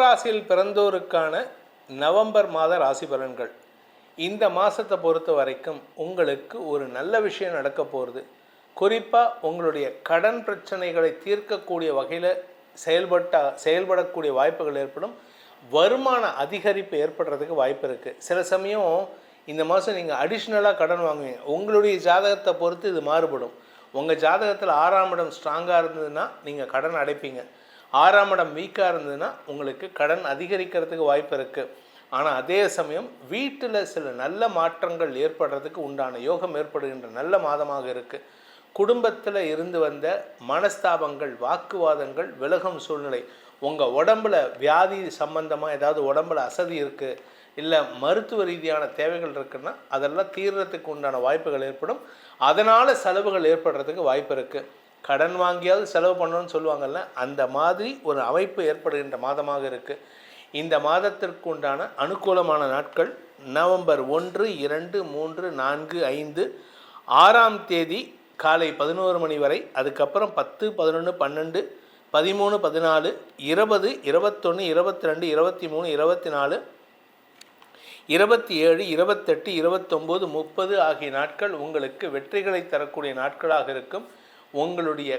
கும்பராசியில் பிறந்தோருக்கான நவம்பர் மாத ராசி பலன்கள். இந்த மாதத்தை பொறுத்த வரைக்கும் உங்களுக்கு ஒரு நல்ல விஷயம் நடக்க போகிறது குறிப்பாக உங்களுடைய கடன் பிரச்சனைகளை தீர்க்கக்கூடிய வகையில் செயல்பட்ட செயல்படக்கூடிய வாய்ப்புகள் ஏற்படும். வருமான அதிகரிப்பு ஏற்படுறதுக்கு வாய்ப்பு இருக்குது சில சமயம் இந்த மாதம் நீங்கள் அடிஷ்னலாக கடன் வாங்குவீங்க. உங்களுடைய ஜாதகத்தை பொறுத்து இது மாறுபடும். உங்கள் ஜாதகத்தில் ஆறாம் இடம் ஸ்ட்ராங்காக இருந்ததுன்னா நீங்கள் கடன் அடைப்பீங்க. ஆறாம் இடம் வீக்காக இருந்ததுன்னா உங்களுக்கு கடன் அதிகரிக்கிறதுக்கு வாய்ப்பு இருக்குது ஆனால் அதே சமயம் வீட்டில் சில நல்ல மாற்றங்கள் ஏற்படுறதுக்கு உண்டான யோகம் ஏற்படுகின்ற நல்ல மாதமாக இருக்குது குடும்பத்தில் இருந்து வந்த மனஸ்தாபங்கள் வாக்குவாதங்கள் விலகும் சூழ்நிலை உங்கள் உடம்புல வியாதி சம்பந்தமாக ஏதாவது உடம்புல அசதி இருக்குது இல்லை மருத்துவ ரீதியான தேவைகள் இருக்குன்னா அதெல்லாம் தீர்றதுக்கு உண்டான வாய்ப்புகள் ஏற்படும். அதனால் செலவுகள் ஏற்படுறதுக்கு வாய்ப்பு இருக்குது கடன் வாங்கியாவது செலவு பண்ணணும்னு சொல்லுவாங்கல்ல அந்த மாதிரி ஒரு அமைப்பு ஏற்படுகின்ற மாதமாக இருக்குது இந்த மாதத்திற்கு உண்டான அனுகூலமான நாட்கள் நவம்பர் ஒன்று இரண்டு மூன்று நான்கு ஐந்து ஆறாம் தேதி காலை பதினோரு மணி வரை அதுக்கப்புறம் பத்து பதினொன்று பன்னெண்டு பதிமூணு பதினாலு இருபது இருபத்தொன்று இருபத்தி ரெண்டு இருபத்தி மூணு இருபத்தி நாலு இருபத்தி ஏழு இருபத்தெட்டு இருபத்தொம்போது முப்பது ஆகிய நாட்கள் உங்களுக்கு வெற்றிகளை தரக்கூடிய நாட்களாக இருக்கும். உங்களுடைய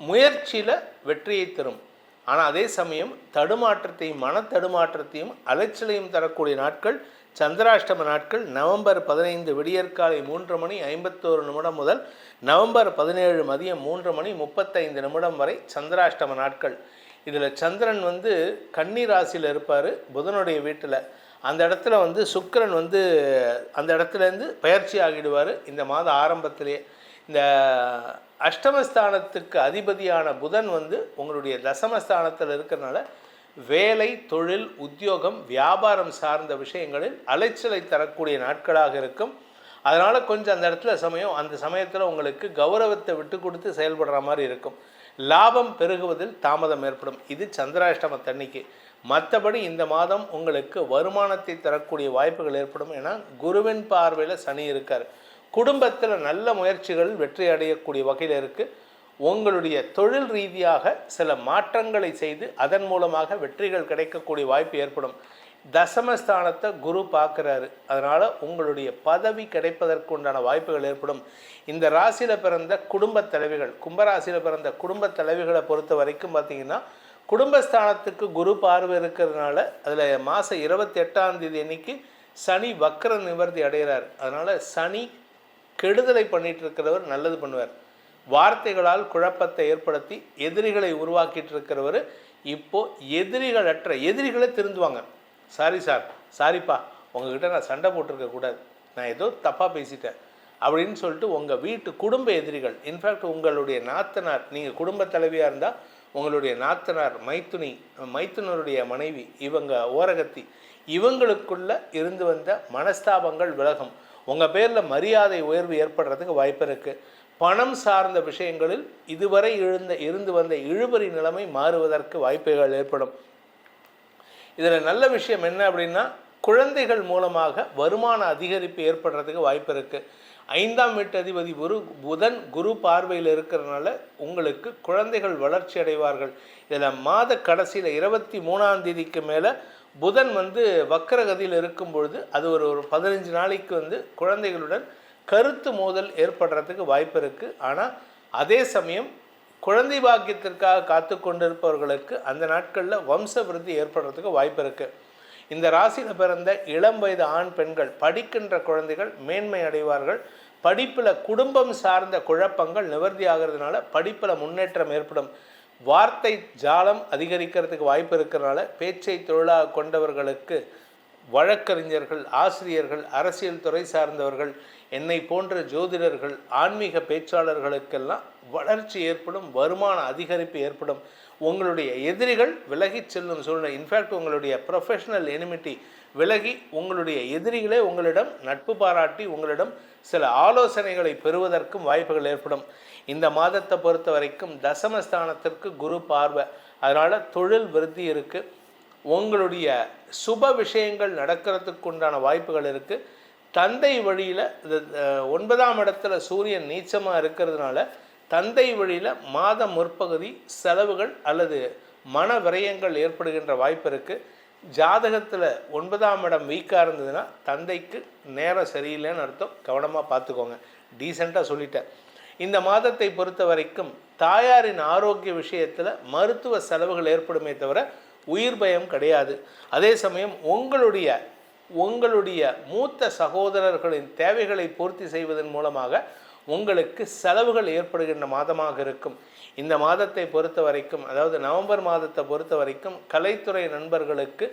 முயற்சியில் வெற்றியை தரும். ஆனால் அதே சமயம் தடுமாற்றத்தையும் மன தடுமாற்றத்தையும் அலைச்சலையும் தரக்கூடிய நாட்கள் சந்திராஷ்டம நாட்கள் நவம்பர் பதினைந்து விடியற்காலை மூன்று மணி ஐம்பத்தோரு நிமிடம் முதல் நவம்பர் பதினேழு மதியம் மூன்று மணி முப்பத்தைந்து நிமிடம் வரை சந்திராஷ்டம நாட்கள். இதில் சந்திரன் வந்து கன்னி ராசியில் இருப்பார் புதனுடைய வீட்டில். அந்த இடத்துல வந்து சுக்கிரன் வந்து அந்த இடத்துலேருந்து பயிற்சி ஆகிடுவார் இந்த மாத ஆரம்பத்திலே. இந்த அஷ்டமஸ்தானத்துக்கு அதிபதியான புதன் வந்து உங்களுடைய தசமஸ்தானத்தில் இருக்கிறனால வேலை தொழில் உத்தியோகம் வியாபாரம் சார்ந்த விஷயங்களில் அலைச்சலை தரக்கூடிய நாட்களாக இருக்கும். அதனால் கொஞ்சம் அந்த இடத்துல சமயம் அந்த சமயத்தில் உங்களுக்கு கௌரவத்தை விட்டு கொடுத்து செயல்படுற மாதிரி இருக்கும். லாபம் பெருகுவதில் தாமதம் ஏற்படும். இது சந்திராஷ்டமத்தன்னைக்கு மற்றபடி இந்த மாதம் உங்களுக்கு வருமானத்தை தரக்கூடிய வாய்ப்புகள் ஏற்படும். ஏன்னா குருவின் பார்வையில் சனி இருக்கார். குடும்பத்தில் நல்ல முயற்சிகள் வெற்றி அடையக்கூடிய வகையில் இருக்குது உங்களுடைய தொழில் ரீதியாக சில மாற்றங்களை செய்து அதன் மூலமாக வெற்றிகள் கிடைக்கக்கூடிய வாய்ப்பு ஏற்படும். தசமஸ்தானத்தை குரு பார்க்குறாரு. அதனால் உங்களுடைய பதவி கிடைப்பதற்கு உண்டான வாய்ப்புகள் ஏற்படும். இந்த ராசியில் பிறந்த குடும்பத் தலைவிகள் கும்பராசியில் பிறந்த குடும்பத் தலைவிகளை பொறுத்த வரைக்கும் பார்த்திங்கன்னா குடும்பஸ்தானத்துக்கு குரு பார்வை இருக்கிறதுனால அதில் மாதம் இருபத்தி எட்டாம் தேதி அன்னைக்கு சனி வக்கர நிவர்த்தி அடைகிறார். அதனால் சனி கெடுதலை பண்ணிட்டு இருக்கிறவர் நல்லது பண்ணுவார். வார்த்தைகளால் குழப்பத்தை ஏற்படுத்தி எதிரிகளை உருவாக்கிட்டு இருக்கிறவர் இப்போ எதிரிகளற்ற எதிரிகளை திருந்துவாங்க. சாரி சார் சாரிப்பா உங்ககிட்ட நான் சண்டை போட்டிருக்க கூடாது. நான் ஏதோ தப்பாக பேசிட்டேன். அப்படின்னு சொல்லிட்டு உங்கள் வீட்டு குடும்ப எதிரிகள் இன்ஃபேக்ட் உங்களுடைய நாத்தனார் நீங்கள் குடும்ப தலைவியாக இருந்தால் உங்களுடைய நாத்தனார் மைத்துனி மைத்துனருடைய மனைவி இவங்க ஓரகத்தி இவங்களுக்குள்ள இருந்து வந்த மனஸ்தாபங்கள் விலகும். உங்கள் பேரில் மரியாதை உயர்வு ஏற்படுறதுக்கு வாய்ப்பு இருக்குது பணம் சார்ந்த விஷயங்களில் இதுவரை எழுந்த இருந்து வந்த இழுபறி நிலைமை மாறுவதற்கு வாய்ப்புகள் ஏற்படும். இதில் நல்ல விஷயம் என்ன அப்படின்னா குழந்தைகள் மூலமாக வருமான அதிகரிப்பு ஏற்படுறதுக்கு வாய்ப்பு இருக்குது ஐந்தாம் வீட்டு அதிபதி குரு புதன் குரு பார்வையில் இருக்கிறதுனால உங்களுக்கு குழந்தைகள் வளர்ச்சி அடைவார்கள். இதில் மாத கடைசியில் இருபத்தி மூணாம் தேதிக்கு மேலே புதன் வந்து வக்கரகதியில் இருக்கும் பொழுது அது ஒரு ஒரு பதினஞ்சு நாளைக்கு வந்து குழந்தைகளுடன் கருத்து மோதல் ஏற்படுறதுக்கு வாய்ப்பு இருக்குது ஆனால் அதே சமயம் குழந்தை பாக்கியத்திற்காக காத்து கொண்டிருப்பவர்களுக்கு அந்த நாட்களில் வம்ச விருத்தி ஏற்படுறதுக்கு வாய்ப்பு இருக்குது இந்த ராசியில் பிறந்த இளம் வயது ஆண் பெண்கள் படிக்கின்ற குழந்தைகள் மேன்மை அடைவார்கள். படிப்பில் குடும்பம் சார்ந்த குழப்பங்கள் நிவர்த்தி ஆகிறதுனால படிப்பில் முன்னேற்றம் ஏற்படும். வார்த்தை ஜாலம் அதிகரிக்கிறதுக்கு வாய்ப்பு இருக்கிறனால பேச்சை தொழிலாக கொண்டவர்களுக்கு வழக்கறிஞர்கள் ஆசிரியர்கள் அரசியல் துறை சார்ந்தவர்கள் என்னை போன்ற ஜோதிடர்கள் ஆன்மீக பேச்சாளர்களுக்கெல்லாம் வளர்ச்சி ஏற்படும் வருமான அதிகரிப்பு ஏற்படும். உங்களுடைய எதிரிகள் விலகி செல்லும் சூழ்நிலை இன்ஃபேக்ட் உங்களுடைய ப்ரொஃபஷனல் எனிமிட்டி விலகி உங்களுடைய எதிரிகளே உங்களிடம் நட்பு பாராட்டி உங்களிடம் சில ஆலோசனைகளை பெறுவதற்கும் வாய்ப்புகள் ஏற்படும். இந்த மாதத்தை பொறுத்த வரைக்கும் தசமஸ்தானத்திற்கு குரு பார்வை. அதனால் தொழில் விருத்தி இருக்குது உங்களுடைய சுப விஷயங்கள் நடக்கிறதுக்கு உண்டான வாய்ப்புகள் இருக்குது தந்தை வழியில் ஒன்பதாம் இடத்துல சூரியன் நீச்சமாக இருக்கிறதுனால தந்தை வழியில் மாத முற்பகுதி செலவுகள் அல்லது மன விரயங்கள் ஏற்படுகின்ற வாய்ப்பு இருக்குது ஜாதகத்தில் ஒன்பதாம் இடம் வீக்காக இருந்ததுன்னா தந்தைக்கு நேரம் சரியில்லைன்னு அர்த்தம். கவனமாக பார்த்துக்கோங்க. டீசெண்டாக சொல்லிட்டேன். இந்த மாதத்தை பொறுத்த வரைக்கும் தாயாரின் ஆரோக்கிய விஷயத்தில் மருத்துவ செலவுகள் ஏற்படுமே தவிர உயிர் பயம் கிடையாது. அதே சமயம் உங்களுடைய உங்களுடைய மூத்த சகோதரர்களின் தேவைகளை பூர்த்தி செய்வதன் மூலமாக உங்களுக்கு செலவுகள் ஏற்படுகின்ற மாதமாக இருக்கும். இந்த மாதத்தை பொறுத்த வரைக்கும் அதாவது நவம்பர் மாதத்தை பொறுத்த வரைக்கும் கலைத்துறை நண்பர்களுக்கு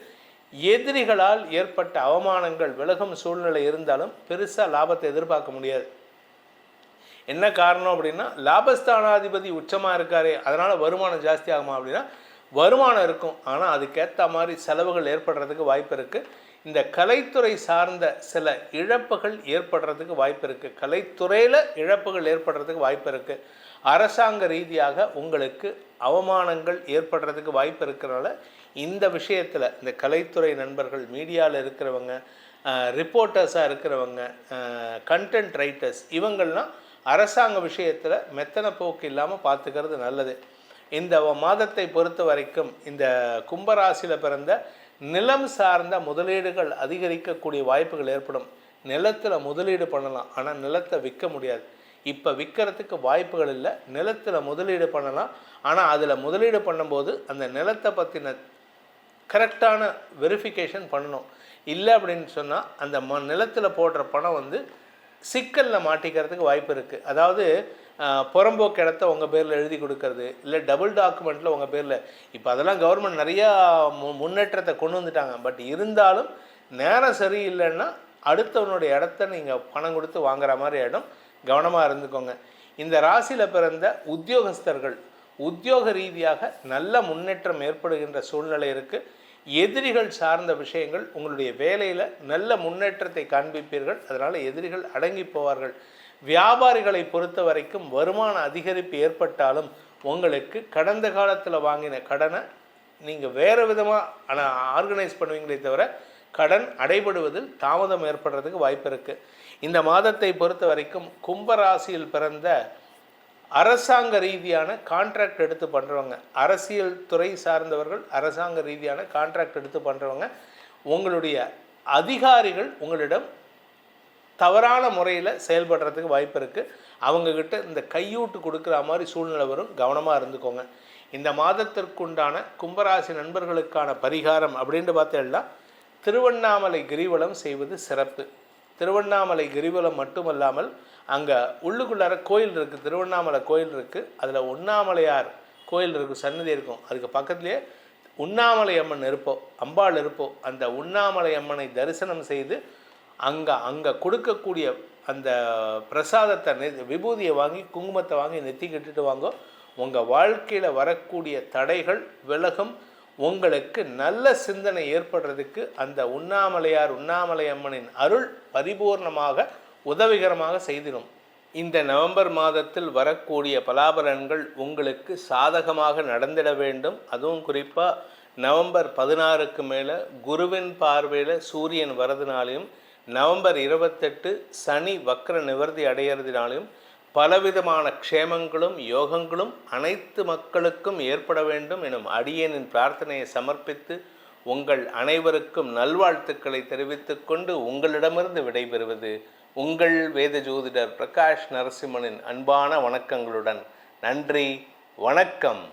எதிரிகளால் ஏற்பட்ட அவமானங்கள் விலகும் சூழ்நிலை இருந்தாலும் பெருசாக லாபத்தை எதிர்பார்க்க முடியாது. என்ன காரணம் அப்படின்னா லாபஸ்தானாதிபதி உச்சமாக இருக்கார் அதனால் வருமானம் ஜாஸ்தி ஆகுமா அப்படின்னா வருமானம் இருக்கும். ஆனால் அதுக்கேற்ற மாதிரி செலவுகள் ஏற்படுறதுக்கு வாய்ப்பு இருக்குது இந்த கலைத்துறை சார்ந்த சில இழப்புகள் ஏற்படுறதுக்கு வாய்ப்பு இருக்குது கலைத்துறையில் இழப்புகள் ஏற்படுறதுக்கு வாய்ப்பு இருக்குது அரசாங்க ரீதியாக உங்களுக்கு அவமானங்கள் ஏற்படுறதுக்கு வாய்ப்பு இருக்கிறனால இந்த விஷயத்தில் இந்த கலைத்துறை நண்பர்கள் மீடியாவில் இருக்கிறவங்க ரிப்போர்ட்டர்ஸாக இருக்கிறவங்க கண்டென்ட் ரைட்டர்ஸ் இவங்கள்லாம் அரசாங்க விஷயத்தில் மெத்தனை போக்கு இல்லாமல் பார்த்துக்கிறது நல்லது. இந்த மாதத்தை பொறுத்த வரைக்கும் இந்த கும்பராசியில் பிறந்த நிலம் சார்ந்த முதலீடுகள் அதிகரிக்கக்கூடிய வாய்ப்புகள் ஏற்படும். நிலத்தில் முதலீடு பண்ணலாம் ஆனால் நிலத்தை விற்க முடியாது. இப்போ விற்கிறதுக்கு வாய்ப்புகள் இல்லை நிலத்தில் முதலீடு பண்ணலாம். ஆனால் அதில் முதலீடு பண்ணும்போது அந்த நிலத்தை பற்றின கரெக்டான வெரிஃபிகேஷன் பண்ணணும். இல்லை அப்படின்னு சொன்னால் அந்த ம நிலத்தில் போடுற பணம் வந்து சிக்கலில் மாட்டிக்கிறதுக்கு வாய்ப்பு இருக்குது அதாவது புறம்போக்கு இடத்த உங்கள் பேரில் எழுதி கொடுக்கறது இல்லை டபுள் டாக்குமெண்ட்டில் உங்கள் பேரில். இப்போ அதெல்லாம் கவர்மெண்ட் நிறையா மு முன்னேற்றத்தை கொண்டு வந்துட்டாங்க. பட் இருந்தாலும் நேரம் சரியில்லைன்னா அடுத்தவனுடைய இடத்த நீங்கள் பணம் கொடுத்து வாங்குற மாதிரி இடம் கவனமாக இருந்துக்கோங்க. இந்த ராசியில் பிறந்த உத்தியோகஸ்தர்கள் உத்தியோக ரீதியாக நல்ல முன்னேற்றம் ஏற்படுகின்ற சூழ்நிலை இருக்குது எதிரிகள் சார்ந்த விஷயங்கள் உங்களுடைய வேலையில் நல்ல முன்னேற்றத்தை காண்பிப்பீர்கள். அதனால் எதிரிகள் அடங்கி போவார்கள். வியாபாரிகளை பொறுத்த வரைக்கும் வருமான அதிகரிப்பு ஏற்பட்டாலும் உங்களுக்கு கடந்த காலத்தில் வாங்கின கடனை நீங்கள் வேறு விதமாக ஆனால் ஆர்கனைஸ் பண்ணுவீங்களே தவிர கடன் அடைபடுவதில் தாமதம் ஏற்படுறதுக்கு வாய்ப்பு இருக்குது இந்த மாதத்தை பொறுத்த வரைக்கும் கும்பராசியில் பிறந்த அரசாங்க ரீதியான கான்ட்ராக்ட் எடுத்து பண்ணுறவங்க அரசியல் துறை சார்ந்தவர்கள் அரசாங்க ரீதியான கான்ட்ராக்ட் எடுத்து பண்ணுறவங்க உங்களுடைய அதிகாரிகள் உங்களிடம் தவறான முறையில் செயல்படுறதுக்கு வாய்ப்பு இருக்குது அவங்கக்கிட்ட இந்த கையூட்டு கொடுக்குற மாதிரி சூழ்நிலை வரும். கவனமாக இருந்துக்கோங்க. இந்த மாதத்திற்குண்டான கும்பராசி நண்பர்களுக்கான பரிகாரம் அப்படின்ட்டு பார்த்தேன்னா திருவண்ணாமலை கிரிவலம் செய்வது சிறப்பு. திருவண்ணாமலை கிரிவலம் மட்டுமல்லாமல் அங்கே உள்ளுக்குள்ளார கோயில் இருக்குது திருவண்ணாமலை கோயில் இருக்குது அதில் உண்ணாமலையார் கோயில் இருக்கும் சன்னதி இருக்கும். அதுக்கு பக்கத்துலேயே உண்ணாமலை அம்மன் இருப்போம் அம்பாள் இருப்போம். அந்த உண்ணாமலை அம்மனை தரிசனம் செய்து அங்கே அங்கே கொடுக்கக்கூடிய அந்த பிரசாதத்தை நெ விபூதியை வாங்கி குங்குமத்தை வாங்கி நெத்தி கட்டுட்டு வாங்க. உங்கள் வாழ்க்கையில் வரக்கூடிய தடைகள் விலகும் உங்களுக்கு நல்ல சிந்தனை ஏற்படுறதுக்கு அந்த உண்ணாமலையார் உண்ணாமலை அம்மனின் அருள் பரிபூர்ணமாக உதவிகரமாக செய்திடும். இந்த நவம்பர் மாதத்தில் வரக்கூடிய பலாபலன்கள் உங்களுக்கு சாதகமாக நடந்திட வேண்டும். அதுவும் குறிப்பாக நவம்பர் பதினாறுக்கு மேலே குருவின் பார்வையில் சூரியன் வரதுனாலையும் நவம்பர் இருபத்தெட்டு சனி வக்ர நிவர்த்தி அடையிறதுனாலையும் பலவிதமான க்ஷேமங்களும் யோகங்களும் அனைத்து மக்களுக்கும் ஏற்பட வேண்டும் எனும் அடியனின் பிரார்த்தனையை சமர்ப்பித்து உங்கள் அனைவருக்கும் நல்வாழ்த்துக்களை தெரிவித்துக் கொண்டு உங்களிடமிருந்து விடைபெறுவது உங்கள் வேத ஜோதிடர் பிரகாஷ் நரசிம்மனின் அன்பான வணக்கங்களுடன். நன்றி வணக்கம்.